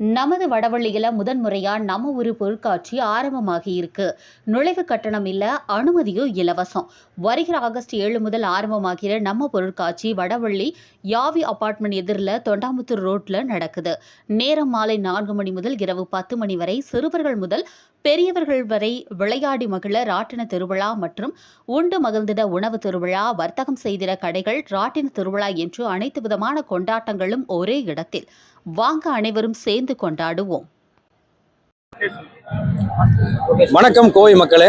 நமது வடவள்ளியில முதன்முறையா நம்ம ஒரு பொருட்காட்சி ஆரம்பமாகி இருக்கு. நுழைவு கட்டணம் இல்ல அனுமதியும் இலவசம். வருகிற ஆகஸ்ட் ஏழு முதல் ஆரம்பமாகிற நம்ம பொருட்காட்சி வடவள்ளி யாவி அபார்ட்மெண்ட் எதிரில் தொண்டாமுத்தூர் ரோட்ல நடக்குது. நேரம் மாலை நான்கு மணி முதல் இரவு பத்து மணி வரை சிறுவர்கள் முதல் பெரியவர்கள் வரை விளையாடி மகிழ ராட்டின திருவிழா மற்றும் உண்டு மகிழ்ந்திட உணவு திருவிழா வர்த்தகம் செய்திட கடைகள் ராட்டின திருவிழா என்று அனைத்து விதமான கொண்டாட்டங்களும் ஒரே இடத்தில். வாங்க அனைவரும் சேர்ந்து கொண்டாடுவோம். வணக்கம் கோவை மக்களே.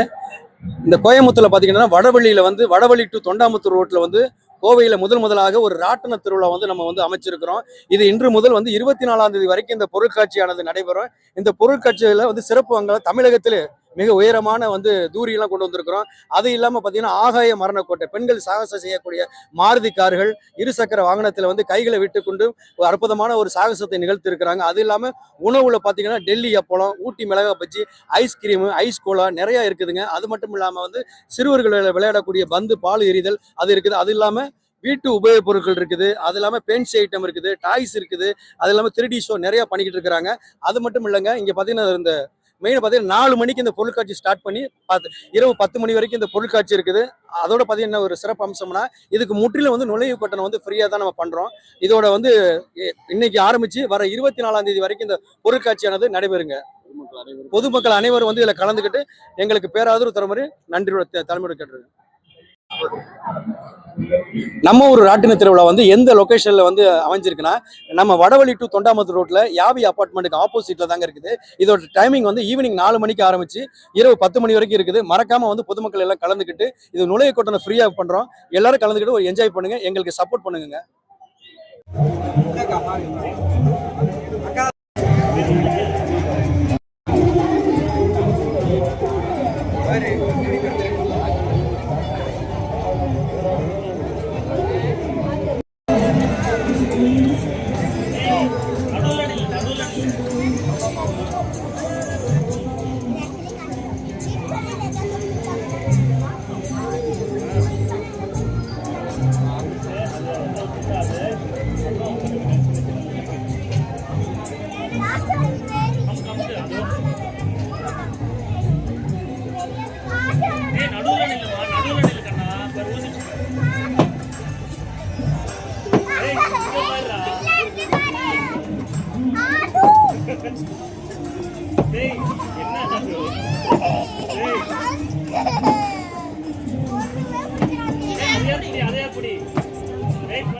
இந்த கோயம்புத்தூர்ல பாத்தீங்கன்னா வடவள்ளியில வந்து வடவள்ளி டு தொண்டாமுத்தூர் ரோட்ல வந்து கோவையில முதல் முதலாக ஒரு ராட்டன திருவிழா வந்து நம்ம வந்து அமைச்சிருக்கிறோம். இது இன்று முதல் வந்து இருபத்தி நாலாம் தேதி வரைக்கும் இந்த பொருட்காட்சியானது நடைபெறும். இந்த பொருட்காட்சியில வந்து சிறப்பு அங்க தமிழகத்திலே மிக உயரமான வந்து தூரியெல்லாம் கொண்டு வந்திருக்கிறோம். அது இல்லாமல் பார்த்தீங்கன்னா ஆகாய மரணக்கோட்டை பெண்கள் சாகசம் செய்யக்கூடிய மாருதி கார்கள் இருசக்கர வாகனத்தில் வந்து கைகளை விட்டு கொண்டு ஒரு அற்புதமான ஒரு சாகசத்தை நிகழ்த்திருக்கிறாங்க அது இல்லாமல் உணவுல பார்த்தீங்கன்னா டெல்லி அப்பளம் ஊட்டி மிளகா பஜ்ஜி ஐஸ்கிரீமு ஐஸ் கோலா நிறைய இருக்குதுங்க. அது மட்டும் இல்லாமல் வந்து சிறுவர்கள் விளையாடக்கூடிய பந்து பால் எறிதல் அது இருக்குது. அது இல்லாமல் வீட்டு உபயோகப் பொருட்கள் இருக்குது. அது இல்லாமல் பென்ஸ் ஐட்டம் இருக்குது டாய்ஸ் இருக்குது. அது இல்லாமல் த்ரீ ஷோ நிறையா பண்ணிக்கிட்டு இருக்கிறாங்க. அது மட்டும் இல்லைங்க இங்கே பார்த்தீங்கன்னா இந்த மெயின் பார்த்தீங்கன்னா நாலு மணிக்கு இந்த பொருட்காட்சி ஸ்டார்ட் பண்ணி பத்து இரவு பத்து மணி வரைக்கும் இந்த பொருட்காட்சி இருக்குது. அதோட பார்த்தீங்கன்னா ஒரு சிறப்பு அம்சம்னா இதுக்கு முற்றிலும் வந்து நுழைவு கட்டணம் வந்து ஃப்ரீயாக தான் நம்ம பண்ணுறோம் இதோட வந்து இன்னைக்கு ஆரம்பிச்சு வர இருபத்தி நாலாம் தேதி வரைக்கும் இந்த பொருட்காட்சியானது நடைபெறுங்க. பொதுமக்கள் அனைவரும். வந்து இதில் கலந்துக்கிட்டு எங்களுக்கு பேராதரவு தருமாறு நன்றியோட தலைமையோட கேட்டுருங்க நம்ம ஒரு ராட்டின திருவிழா வந்து எந்த லொகேஷன்ல வந்து அமைஞ்சிருக்குன்னா நம்ம வடவழி டு தொண்டாமத்து ரோட்ல யாவி அப்பார்ட்மெண்ட்டுக்கு ஆப்போசிட்ல தாங்க இருக்குது. இதோட டைமிங் வந்து ஈவினிங் நாலு மணிக்கு ஆரம்பிச்சு இரவு பத்து மணி வரைக்கும் இருக்குது. மறக்காம வந்து பொதுமக்கள் எல்லாம் கலந்துக்கிட்டு இது நுழைய கூட்டணம் ஃப்ரீயா பண்றோம். எல்லாரும் கலந்துக்கிட்டு ஒரு என்ஜாய் பண்ணுங்க. எங்களுக்கு சப்போர்ட் பண்ணுங்க அதே